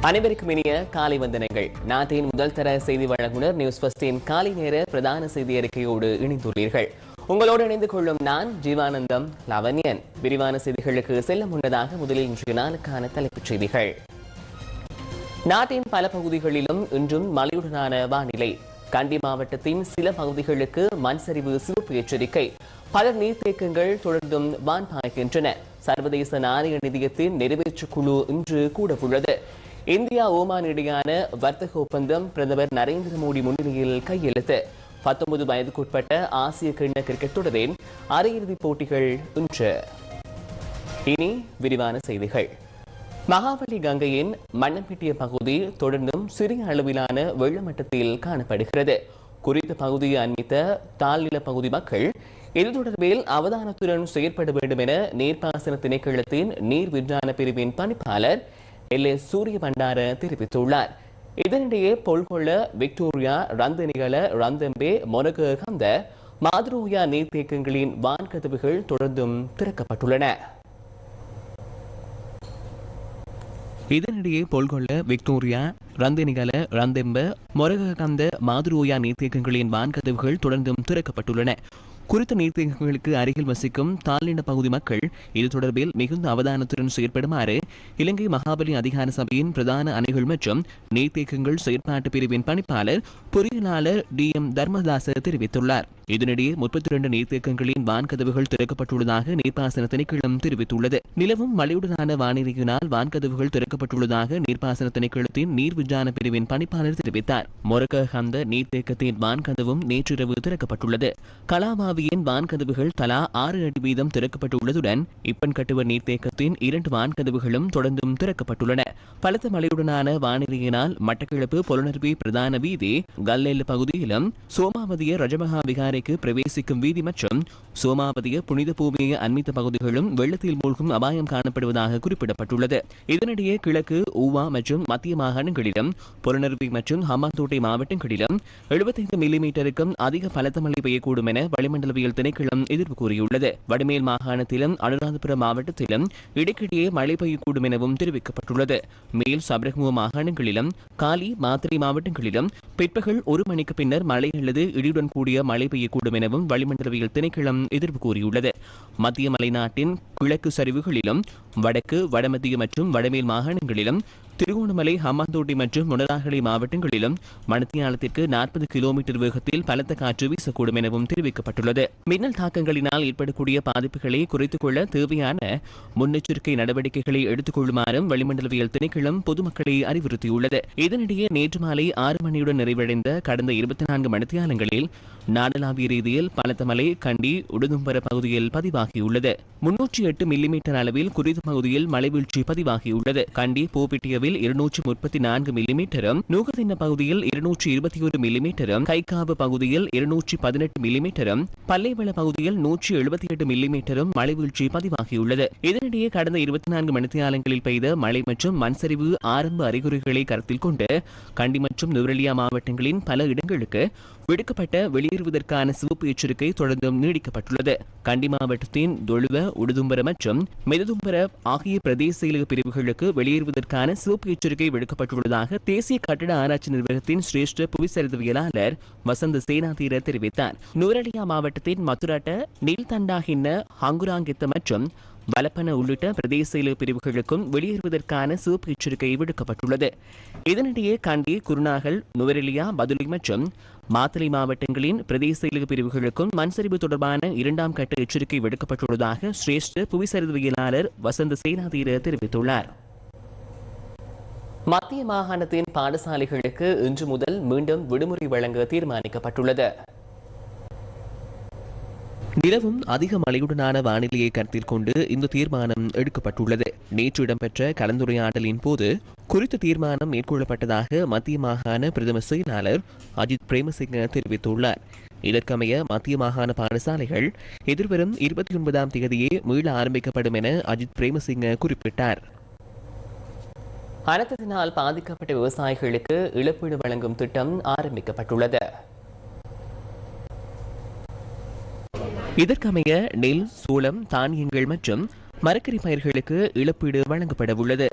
அனைவருக்கும் இனிய காலை வந்தனங்கள். நாட்டின் முதல் தர செய்தி வழங்குனர் நியூஸ் பஸ்டின் காலை நேர பிரதான செய்தி அறிக்கையோடு இணைந்துள்ளீர்கள். உங்களோடு இணைந்து கொள்ளும் நான் ஜீவானந்தம் லவன்யன் விரிவான செய்திகளுக்கு செல்ல முன்னதாக முதலில் இன்றைய நாளுக்கான தலைப்புச் செய்திகள். நாட்டின் பல பகுதிகளிலும் இன்றும் மழையுடனான வானிலை. கண்டி மாவட்டத்தின் சில பகுதிகளுக்கு மண் சரிவு சிவப்பு எச்சரிக்கை. பல நீர்த்தேக்கங்கள் தொடர்ந்தும் வான் பாய்கின்றன. சர்வதேச நாணய நிதியத்தின் நிறைவேற்று குழு இன்று கூட உள்ளது இந்தியா ஓமான் இடையான வர்த்தக ஒப்பந்தம் பிரதமர் நரேந்திர மோடி முன்னிலையில் கையெழுத்து. பத்தொன்பது வயதுக்குட்பட்ட ஆசிய கிண்ண கிரிக்கெட் தொடரின் அரையிறுதிப் போட்டிகள் இன்று. இனி விரிவான செய்திகள். மகாபலி கங்கையின் மண்ணம்பிட்டிய பகுதி தொடர்ந்தும் சிறிய அளவிலான வெள்ளமட்டத்தில் காணப்படுகிறது. குறித்த பகுதியை அண்மித்த தாழ்நில பகுதி மக்கள் இது தொடர்பில் அவதானத்துடன் செயற்பட வேண்டும் என நீர்ப்பாசன திணைக்களத்தின் நீர் விஞ்ஞான பிரிவின் பணிப்பாளர் எல் எஸ் சூரிய பண்டார தெரிவித்துள்ளார். இதனிடையே பொல்கொள்ள விக்டோரியா ரந்தனிகள ரந்தம்பே மொனக கந்த மாதுரோயா நீர்த்தேக்கங்களின் வான்கதவுகள் தொடர்ந்தும் திறக்கப்பட்டுள்ளன. இதனிடையே பொல்கொள்ள விக்டோரியா ரந்தனிகல ரந்தெம்ப மொரககந்த மாதுரோயா நீர்த்தேக்கங்களின் வான்கதவுகள் தொடர்ந்தும் திறக்கப்பட்டுள்ளன. குறித்த நீர்த்தேக்கங்களுக்கு அருகில் வசிக்கும் தாழ்நிட பகுதி மக்கள் இது தொடர்பில் மிகுந்த அவதானத்துடன் செயற்படுமாறு இலங்கை மகாபலி அதிகார சபையின் பிரதான அணைகள் மற்றும் நீர்த்தேக்கங்கள் செயற்பாட்டு பிரிவின் பணிப்பாளர் பொறியியலாளர் டி எம் தர்மதாச தெரிவித்துள்ளார். இதனிடையே முப்பத்தி இரண்டு நீர்த்தேக்கங்களின் வான்கதவுகள் திறக்கப்பட்டுள்ளதாக நீர்ப்பாசன திணைக்களம் தெரிவித்துள்ளது. நிலவும் மழையுடனான வானிலையினால் வான்கதவுகள் திறக்கப்பட்டுள்ளதாக நீர்ப்பாசன திணைக்களத்தின் நீர் விஞ்ஞான பிரிவின் பணிப்பாளர் தெரிவித்தார். மொரக்க ஹந்த நீர்த்தேக்கத்தின் வான்கதவும் நேற்றிரவு திறக்கப்பட்டுள்ளது. கலாவாவியின் வான்கதவுகள் தலா ஆறு அடி வீதம் திறக்கப்பட்டுள்ளதுடன் இப்பன்கட்டுவ நீர்த்தேக்கத்தின் இரண்டு வான்கதவுகளும் தொடர்ந்தும் திறக்கப்பட்டுள்ளன. பலத்த மழையுடனான வானிலையினால் மட்டக்கிழப்பு புலனர்வி பிரதான வீதி கல்லெல் பகுதியிலும் சோமாவதிய ரஜமகா விகாரைக்கு பிரவேசிக்கும் வீதி மற்றும் சோமாவதிய புனித பூமியை அண்மித்த பகுதிகளும் வெள்ளத்தில் மூழ்கும் அபாயம் காணப்படுவதாக குறிப்பிடப்பட்டுள்ளது. இதனிடையே கிழக்கு ஊவா மற்றும் மத்திய மாகாணங்களிலும் புலனருவி மற்றும் ஹம்பாந்தோட்டை மாவட்டங்களிலும் எழுபத்தைந்து மில்லிமீட்டருக்கும் அதிக பலத்த மழை பெய்யக்கூடும் என வளிமண்டலவியல் திணைக்களம் எதிர்ப்பு கூறியுள்ளது. வடமேல் மாகாணத்திலும் அனுராதபுரம் மாவட்டத்திலும் இடைக்கிடையே மழை பெய்யக்கூடும் எனவும் தெரிவிக்கப்பட்டுள்ளது. மேல் சபரகமுக மாகாணங்களிலும் காலி மாத்திரை மாவட்டங்களிலும் பிற்பகல் ஒரு மணிக்கு பின்னர் மழை அல்லது இடியுடன் கூடிய மழை பெய்ய பெய்யக்கூடும் எனவும் வளிமண்டலவியல் திணைக்களம் எதிர்ப்பு கூறியுள்ளது. மத்திய மலைநாட்டின் கிழக்கு சரிவுகளிலும் வடக்கு வடமத்திய மற்றும் வடமேல் மாகாணங்களிலும் திருகோணமலை ஹம்மாந்தோட்டை மற்றும் முனராகலை மாவட்டங்களிலும் மணத்தியாலத்திற்கு நாற்பது கிலோமீட்டர் வேகத்தில் பலத்த காற்று வீசக்கூடும் எனவும் தெரிவிக்கப்பட்டுள்ளது. மின்னல் தாக்கங்களினால் ஏற்படக்கூடிய பாதிப்புகளை குறைத்துக் கொள்ள தேவையான முன்னெச்சரிக்கை நடவடிக்கைகளை எடுத்துக் கொள்ளுமாறும் வளிமண்டலவியல் திணைக்களம் பொதுமக்களை அறிவுறுத்தியுள்ளது. இதனிடையே நேற்று மாலை ஆறு மணியுடன் நிறைவடைந்த கடந்த இருபத்தி நான்கு மணித்தியாலங்களில் நாடளாவிய ரீதியில் பலத்த மலை கண்டி உடுதும்பர பகுதியில் பதிவாகியுள்ளது. முன்னூற்றி எட்டு மில்லிமீட்டர் அளவில் குறித்து பகுதியில் மழைவீழ்ச்சி பதிவாகியுள்ளது. கண்டி பூப்பிட்டியவில் இருநூற்றி முப்பத்தி நான்கு மில்லிமீட்டரும் நூகதின்ன பகுதியில் இருநூற்றி இருபத்தி ஒரு மில்லிமீட்டரும் கைக்காவு பகுதியில் இருநூற்றி பதினெட்டு மில்லிமீட்டரும் பல்லைவள பகுதியில் நூற்றி எழுபத்தி எட்டு மில்லிமீட்டரும் மழை வீழ்ச்சி பதிவாகியுள்ளது. இதனிடையே கடந்த இருபத்தி நான்கு மணித்தியாலங்களில் பெய்த மழை மற்றும் மண்சரிவு ஆரம்ப அறிகுறிகளை கருத்தில் கொண்டு கண்டி மற்றும் நுவரெலியா மாவட்டங்களின் பல இடங்களுக்கு விடுக்கப்பட்ட வெளியேறுவதற்கான சிவப்பு எச்சரிக்கை தொடர்ந்தும் நீடிக்கப்பட்டுள்ளது. கண்டி மாவட்டத்தின் தொழுவ உடுதும்பர மற்றும் மெதுதும்பர ஆகிய பிரதேச செயலக பிரிவுகளுக்கு வெளியேறுவதற்கான சிவப்பு எச்சரிக்கை விடுக்கப்பட்டுள்ளதாக தேசிய கட்டட ஆராய்ச்சி நிறுவனத்தின் சிரேஷ்ட புவிசரிதவியலாளர் வசந்த சேனாதீர தெரிவித்தார். நூரலியா மாவட்டத்தின் மதுராட்ட நீல்தண்டாகின்ன ஹங்குராங்கித்த மற்றும் வலப்பன உள்ளிட்ட பிரதேச பிரிவுகளுக்கும் வெளியேறுவதற்கான சிவப்பு எச்சரிக்கை விடுக்கப்பட்டுள்ளது. இதனிடையே கண்டி குருநாகல் நுவரெலியா பதுளை மற்றும் மாத்தளை மாவட்டங்களின் பிரதேச பிரிவுகளுக்கும் மண்சரிவு தொடர்பான இரண்டாம் கட்ட எச்சரிக்கை விடுக்கப்பட்டுள்ளதாக சிரேஷ்ட புவிசரிதவியலாளர் வசந்த சேனாதீர தெரிவித்துள்ளார். மத்திய மாகாணத்தின் பாடசாலைகளுக்கு இன்று முதல் மீண்டும் விடுமுறை வழங்க தீர்மானிக்கப்பட்டுள்ளது. நிலவும் அதிக மழையுடனான வானிலையை கருத்தில் கொண்டு இந்த தீர்மானம் எடுக்கப்பட்டுள்ளது. நேற்று இடம்பெற்ற கலந்துரையாடலின் போது குறித்த தீர்மானம் மேற்கொள்ளப்பட்டதாக மத்திய மாகாண பிரதம செயலாளர் அஜித் பிரேமசிங்க தெரிவித்துள்ளார். இதற்கமைய மத்திய மாகாண பாடசாலைகள் எதிர்வரும் இருபத்தி ஒன்பதாம் தேதியே மீள ஆரம்பிக்கப்படும் என அஜித் பிரேமசிங்க குறிப்பிட்டார். அனர்த்தத்தினால் பாதிக்கப்பட்ட விவசாயிகளுக்கு இழப்பீடு வழங்கும் திட்டம் ஆரம்பிக்கப்பட்டுள்ளது. இதற்கமைய நெல் சோளம் தானியங்கள் மற்றும் மரக்கறி பயிர்களுக்கு இழப்பீடு வழங்கப்பட உள்ளது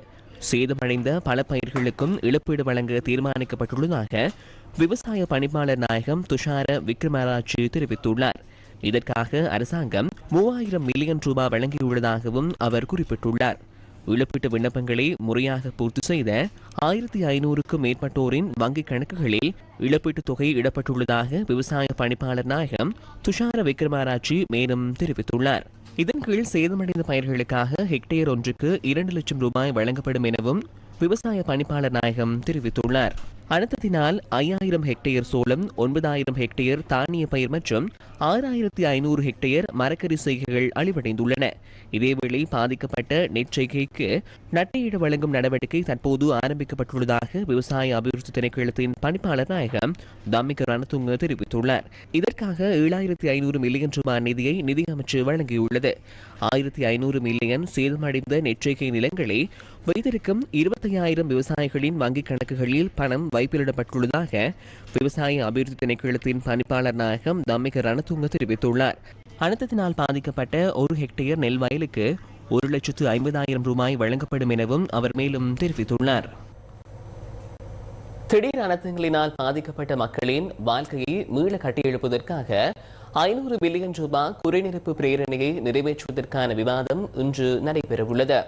சேதமடைந்த பல பயிர்களுக்கும் இழப்பீடு வழங்க தீர்மானிக்கப்பட்டுள்ளதாக விவசாய பணிப்பாளர் நாயகம் துஷார விக்ரமராஜு தெரிவித்துள்ளார். இதற்காக அரசாங்கம் மூவாயிரம் மில்லியன் ரூபாய் வழங்கியுள்ளதாகவும் அவர் குறிப்பிட்டுள்ளார். இழப்பீட்டு விண்ணப்பங்களை முறையாக பூர்த்தி செய்த ஆயிரத்தி ஐநூறுக்கும் மேற்பட்டோரின் வங்கிக் கணக்குகளில் இழப்பீட்டுத் தொகை இடப்பட்டுள்ளதாக விவசாய பணிப்பாளர் நாயகம் துஷார விக்ரமராஜி மேலும் தெரிவித்துள்ளார். இதன் கீழ் சேதமடைந்த பயிர்களுக்காக ஹெக்டேயர் ஒன்றுக்கு இரண்டு லட்சம் ரூபாய் வழங்கப்படும் எனவும் விவசாய பணிப்பாளர் நாயகம் தெரிவித்துள்ளார். அனர்த்தத்தினால் ஐயாயிரம் ஹெக்டேயர் சோளம் ஒன்பதாயிரம் ஹெக்டேயர் தானிய பயிர் மற்றும் ஆறாயிரத்தி ஐநூறு ஹெக்டேயர் மரக்கறி செய்கைகள் அழிவடைந்துள்ளன. இதேவேளை பாதிக்கப்பட்ட நெற்செய்கைக்கு நட்டையிட வழங்கும் நடவடிக்கை தற்போது ஆரம்பிக்கப்பட்டுள்ளதாக விவசாய அபிவிருத்தி திணைக்களத்தின் பணிப்பாளர் நாயகம் தம்மிக ரணதுங்க தெரிவித்துள்ளார். இதற்காக ஏழாயிரத்தி ஐநூறு மில்லியன் ரூபாய் நிதியை நிதியமைச்சு வழங்கியுள்ளது. ஆயிரத்தி ஐநூறு மில்லியன் சேதமடைந்த நெற்றிகை நிலங்களை வைத்திருக்கும் இருபத்தையாயிரம் விவசாயிகளின் வங்கிக் கணக்குகளில் பணம் வைப்பிலிடப்பட்டுள்ளதாக விவசாய அபிவிருத்தி திணைக்களத்தின் பணிப்பாளர் நாயகம் தம்மிக ரணதுங்க தெரிவித்துள்ளார். அனர்த்தத்தினால் பாதிக்கப்பட்ட ஒரு ஹெக்டேயர் நெல் வயலுக்கு ஒரு லட்சத்து ஐம்பதாயிரம் ரூபாய் வழங்கப்படும் எனவும் அவர் மேலும் தெரிவித்துள்ளார். திடீர் அனர்த்தங்களினால் பாதிக்கப்பட்ட மக்களின் வாழ்க்கையை மீள கட்டியெழுப்பதற்காக ஐநூறு பில்லியன் ரூபாய் குறைநிரப்பு பிரேரணையை நிறைவேற்றுவதற்கான விவாதம் இன்று நடைபெறவுள்ளது.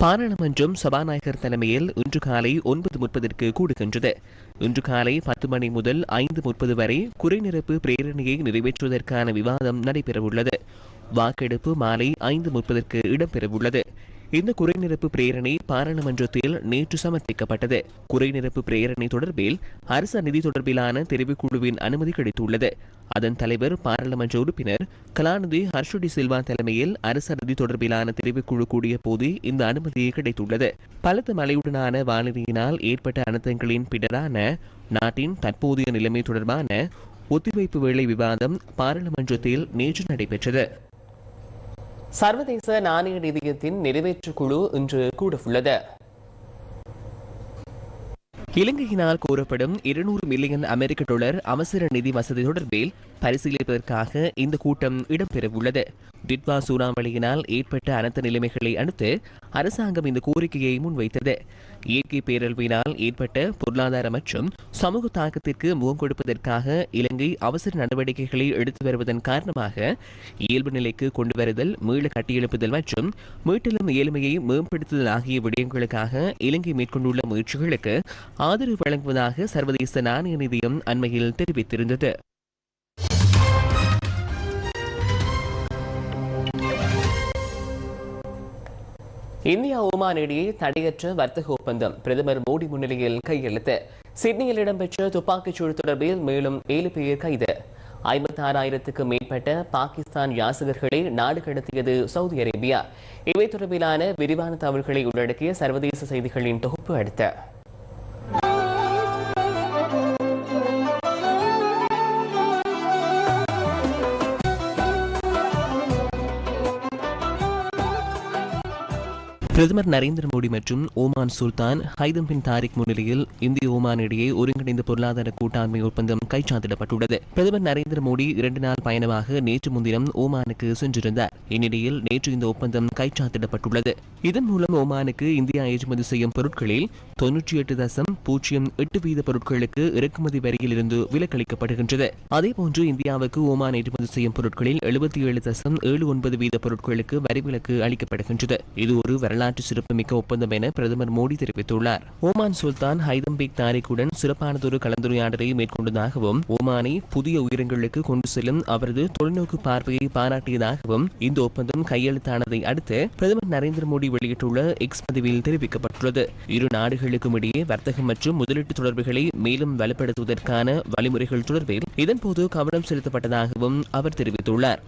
பாராளுமன்றம் சபாநாயகர் தலைமையில் இன்று காலை ஒன்பது முப்பதற்கு கூடுகின்றது. இன்று காலை பத்து மணி முதல் ஐந்து முப்பது வரை குறைநிரப்பு பிரேரணையை நிறைவேற்றுவதற்கான விவாதம் நடைபெறவுள்ளது. வாக்கெடுப்பு மாலை ஐந்து முப்பதற்கு இடம்பெறவுள்ளது. இந்த குறைநிரப்பு பிரேரணை பாராளுமன்றத்தில் நேற்று சமர்ப்பிக்கப்பட்டது. குறைநிரப்பு பிரேரணை தொடர்பில் அரச நிதி தொடர்பிலான தெரிவுக்குழுவின் அனுமதி கிடைத்துள்ளது. அதன் தலைவர் பாராளுமன்ற உறுப்பினர் கலாநிதி ஹர்ஷுடி சில்வா தலைமையில் அரச நிதி தொடர்பிலான தெரிவுக்குழு கூடிய போது இந்த அனுமதி கிடைத்துள்ளது. பலத்த மழையுடனான வானிலையினால் ஏற்பட்ட அனர்த்தங்களின் பின்னரான நாட்டின் தற்போதைய நிலைமை தொடர்பான ஒத்திவைப்பு வேலை விவாதம் பாராளுமன்றத்தில் நேற்று நடைபெற்றது. சர்வதேச நாணய நிதியத்தின் நிறைவேற்று குழு இன்று கூடவுள்ளது. இலங்கையினால் கூறப்படும் இருநூறு மில்லியன் அமெரிக்க டாலர் அவசர நிதி வசதி தொடர்பில் பரிசீலிப்பதற்காக இந்த கூட்டம் இடம்பெறவுள்ளது. டிட்வா சூறாவளியினால் ஏற்பட்ட அனைத்து நிலைமைகளை அடுத்து அரசாங்கம் இந்த கோரிக்கையை முன்வைத்தது. இயற்கை பேரழிவினால் ஏற்பட்ட பொருளாதார மற்றும் சமூக தாக்கத்திற்கு முகம் கொடுப்பதற்காக இலங்கை அவசர நடவடிக்கைகளை எடுத்து வருவதன் காரணமாக இயல்பு நிலைக்கு கொண்டு வருதல் மீள கட்டியெழுப்புதல் மற்றும் மீட்டலும் இயலுமையை மேம்படுத்துதல் ஆகிய விடயங்களுக்காக இலங்கை மேற்கொண்டுள்ள முயற்சிகளுக்கு ஆதரவு வழங்குவதாக சர்வதேச நாணய நிதியம் அண்மையில் தெரிவித்திருந்தது. இந்தியா ஒமான் இடையே தடையற்ற வர்த்தக ஒப்பந்தம் பிரதமர் மோடி முன்னிலையில் கையெழுத்து. சிட்னியில் இடம்பெற்ற துப்பாக்கிச்சூடு தொடர்பில் மேலும் ஏழு பேர் கைது. ஐம்பத்தி ஆறாயிரத்துக்கும் மேற்பட்ட பாகிஸ்தான் யாசகர்களை நாடு கடத்தியது சவுதி அரேபியா. இவை தொடர்பிலான விரிவான தகவல்களை உள்ளடக்கிய சர்வதேச செய்திகளின் தொகுப்பு அடுத்த. பிரதமர் நரேந்திர மோடி மற்றும் Oman sultan Haitham bin Tariq முன்னிலையில் இந்திய ஓமான் இடையே ஒருங்கிணைந்த பொருளாதார கூட்டாண்மை ஒப்பந்தம் கைச்சாத்திடப்பட்டுள்ளது. பிரதமர் நரேந்திர மோடி இரண்டு நாள் பயணமாக நேற்று முன்தினம் ஓமானுக்கு சென்றிருந்தார். இந்நிலையில் நேற்று இந்த ஒப்பந்தம் கைச்சாத்திடப்பட்டுள்ளது. இதன் மூலம் ஓமானுக்கு இந்தியா ஏற்றுமதி செய்யும் பொருட்களில் தொன்னூற்றி எட்டு தசம் பூஜ்ஜியம் எட்டு வீத பொருட்களுக்கு இறக்குமதி வரியில் இருந்து விலக்களிக்கப்படுகின்றது. அதேபோன்று இந்தியாவுக்கு ஓமான் ஏற்றுமதி செய்யும் பொருட்களில் எழுபத்தி ஏழு தசம் ஏழு ஒன்பது வீத பொருட்களுக்கு வரி விலக்கு அளிக்கப்படுகின்றது. இது ஒரு வரலாற்று சிறப்புமிக்க ஒப்பந்தம் என பிரதமர் மோடி தெரிவித்துள்ளார். ஓமான் சுல்தான் ஹைதம்பிக் தாரிக்குடன் சிறப்பானதொரு கலந்துரையாடலை மேற்கொண்டதாகவும் ஓமானை புதிய உயரங்களுக்கு கொண்டு செல்லும் அவரது தொலைநோக்கு பார்வையை பாராட்டியதாகவும் இந்த ஒப்பந்தம் கையெழுத்தானதை அடுத்து பிரதமர் நரேந்திர மோடி வெளியிட்டுள்ள எக்ஸ் பதிவில் தெரிவிக்கப்பட்டுள்ளது. இரு நாடுகளுக்கும் இடையே வர்த்தகம் மற்றும் முதலீட்டு தொடர்புகளை மேலும் வலுப்படுத்துவதற்கான வழிமுறைகள் தொடர்பில் இதன்போது கவனம் செலுத்தப்பட்டதாகவும் அவர் தெரிவித்துள்ளார்.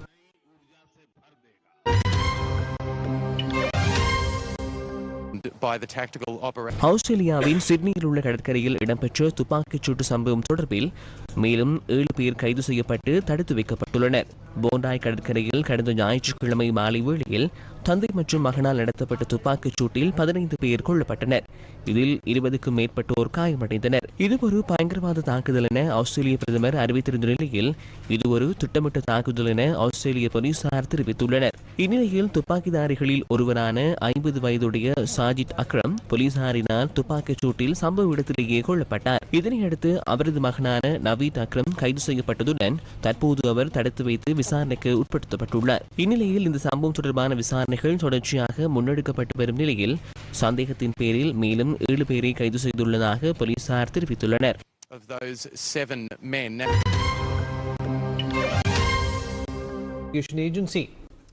ஆஸ்திரேலியாவின் சிட்னியில் உள்ள கடற்கரையில் இடம்பெற்ற துப்பாக்கிச் சூட்டு சம்பவம் தொடர்பில் மேலும் ஏழு பேர் கைது செய்யப்பட்டு தடுத்து வைக்கப்பட்டுள்ளனர். போண்டாய் கடற்கரையில் கடந்த ஞாயிற்றுக்கிழமை மாலை வேளையில் தந்தை மற்றும் மகனால் நடத்தப்பட்ட துப்பாக்கிச் சூட்டில் பதினைந்து பேர் கொல்லப்பட்டனர். இதில் இருபதுக்கும் மேற்பட்டோர் காயமடைந்தனர். இது ஒரு பயங்கரவாத தாக்குதல் என ஆஸ்திரேலிய பிரதமர் அறிவித்திருந்த நிலையில் இது ஒரு திட்டமிட்ட தாக்குதல் என ஆஸ்திரேலிய போலீசார் தெரிவித்துள்ளனர். இந்நிலையில் துப்பாக்கிதாரிகளில் ஒருவரான ஐம்பது வயதுடைய சாஜித் அக்ரம் போலீசாரினால் துப்பாக்கிச் சூட்டில் சம்பவ இடத்திலேயே கொல்லப்பட்டார் இதனையடுத்து அவரது மகனான நவீத் அக்ரம் கைது செய்யப்பட்டதுடன் தற்போது அவர் தடுத்து வைத்து விசாரணைக்கு உட்படுத்தப்பட்டுள்ளார் இந்நிலையில் இந்த சம்பவம் தொடர்பான விசாரணைகள் தொடர்ச்சியாக முன்னெடுக்கப்பட்டு வரும் நிலையில் சந்தேகத்தின் பேரில் மேலும் ஏழு பேரை கைது செய்துள்ளதாக போலீசார் தெரிவித்துள்ளனர் Of those seven men. Agency.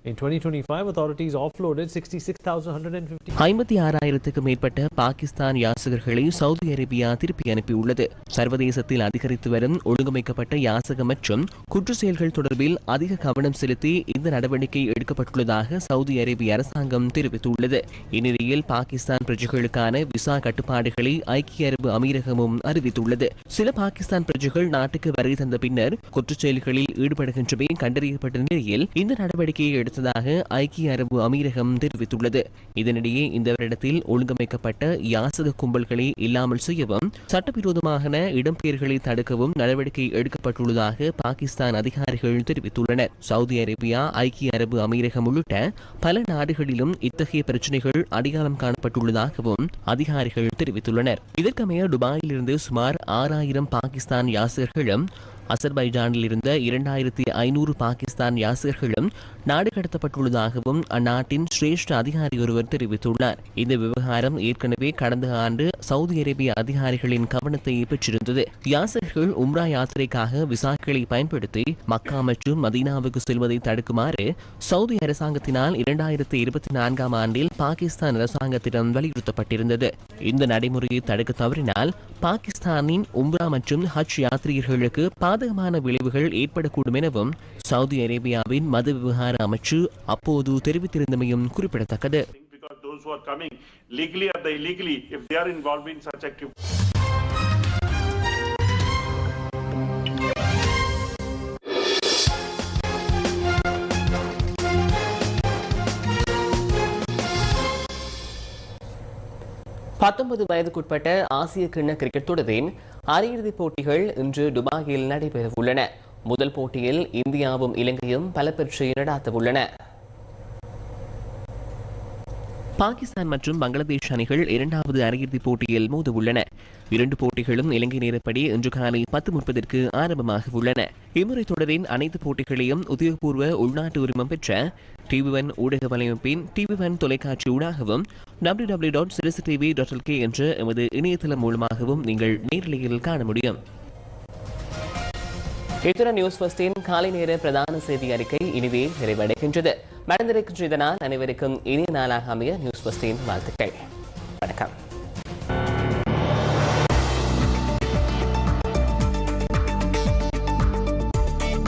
In 2025, authorities offloaded 66,150. ஐம்பத்தி ஆறாயிரத்துக்கு மேற்பட்ட பாகிஸ்தான் யாசகர்களை சவுதி அரேபியா திருப்பி அனுப்பியுள்ளது சர்வதேசத்தில் அதிகரித்து வரும் ஒழுங்கமைக்கப்பட்ட யாசகம் மற்றும் குற்ற செயல்கள் தொடர்பில் அதிக கவனம் செலுத்தி இந்த நடவடிக்கை எடுக்கப்பட்டுள்ளதாக சவுதி அரேபிய அரசாங்கம் தெரிவித்துள்ளது இந்நிலையில் பாகிஸ்தான் பிரஜைகளுக்கான விசா கட்டுப்பாடுகளை ஐக்கிய அரபு அமீரகமும் அறிவித்துள்ளது சில பாகிஸ்தான் பிரஜைகள் நாட்டுக்கு வருகை தந்த பின்னர் குற்றச் செயல்களில் ஈடுபடுகின்றமை கண்டறியப்பட்ட நிலையில் இந்த நடவடிக்கையை எடுத்து எடுத்ததாக ஐக்கிய அரபு அமீரகம் தெரிவித்துள்ளது. இதனிடையே இந்த வருடத்தில் ஒழுங்கமைக்கப்பட்ட யாசக கும்பல்களை இல்லாமல் செய்யவும் சட்டவிரோதமான இடம்பெயர்களை தடுக்கவும் நடவடிக்கை எடுக்கப்பட்டுள்ளதாக பாகிஸ்தான் அதிகாரிகள் தெரிவித்துள்ளனர். சவுதி அரேபியா ஐக்கிய அரபு அமீரகம் உள்ளிட்ட பல நாடுகளிலும் இத்தகைய பிரச்சனைகள் அடையாளம் காணப்பட்டுள்ளதாகவும் அதிகாரிகள் தெரிவித்துள்ளனர். இதற்கமைய துபாயிலிருந்து சுமார் ஆறாயிரம் பாகிஸ்தான் யாசகர்களும் அசர்பைஜானில் இருந்த இரண்டாயிரத்தி ஐநூறு பாகிஸ்தான் யாசகர்களும் நாடு கடத்தப்பட்டுள்ளதாகவும் அந்நாட்டின் சிரேஷ்ட அதிகாரி ஒருவர் தெரிவித்துள்ளார். இந்த விவகாரம் ஏற்கனவே கடந்த ஆண்டு சவுதி அரேபிய அதிகாரிகளின் கவனத்தை பெற்றிருந்தது. யாசகர்கள் உம்ரா யாத்திரைக்காக விசாக்களை பயன்படுத்தி மக்கா மற்றும் மதீனாவுக்கு செல்வதை தடுக்குமாறு சவுதி அரசாங்கத்தினால் இரண்டாயிரத்தி இருபத்தி நான்காம் ஆண்டில் பாகிஸ்தான் அரசாங்கத்திடம் வலியுறுத்தப்பட்டிருந்தது. இந்த நடைமுறையை தடுக்க தவறினால் பாகிஸ்தானின் உம்ரா மற்றும் ஹஜ் யாத்ரீகர்களுக்கு பாதகமான விளைவுகள் ஏற்படக்கூடும் எனவும் சவுதி அரேபியாவின் மத விவகார அமைச்சு அப்போது தெரிவித்திருந்தமையும் குறிப்பிடத்தக்கது. பத்தொன்பது வயதுக்குட்பட்ட ஆசிய கிண்ண கிரிக்கெட் தொடரின் அரையிறுதிப் போட்டிகள் இன்று துபாயில் நடைபெறவுள்ளன. முதல் போட்டியில் இந்தியாவும் இலங்கையும் பல பெற்று நடாத்தவுள்ளன பாகிஸ்தான் மற்றும் பங்களாதேஷ் அணிகள் இரண்டாவது அரையிறுதிப் போட்டியில் மோதவுள்ளன. இரண்டு போட்டிகளும் இலங்கை நேரப்படி இன்று காலை பத்து முப்பதற்கு ஆரம்பமாக உள்ளன இம்முறை தொடரின் அனைத்து போட்டிகளையும் உத்தியோகபூர்வ உள்நாட்டு உரிமம் பெற்ற டிவி ஒன் ஊடக வலையமைப்பின் டிவி ஒன் தொலைக்காட்சி ஊடாகவும் W W dot Sirusu TV dot LK என்ற எமது இணையதளம் மூலமாகவும் நீங்கள் நேரலையில் காண முடியும். இத்துடன் நியூஸ் ஃபர்ஸ்டின் காலை நேர பிரதான செய்தி அறிக்கை இனிதே நிறைவடைகின்றது. மறந்திருக்கின்ற இதனால் அனைவருக்கும் இனிய நாளாக அமைய நியூஸ் ஃபர்ஸ்டின் வாழ்த்துக்கள்.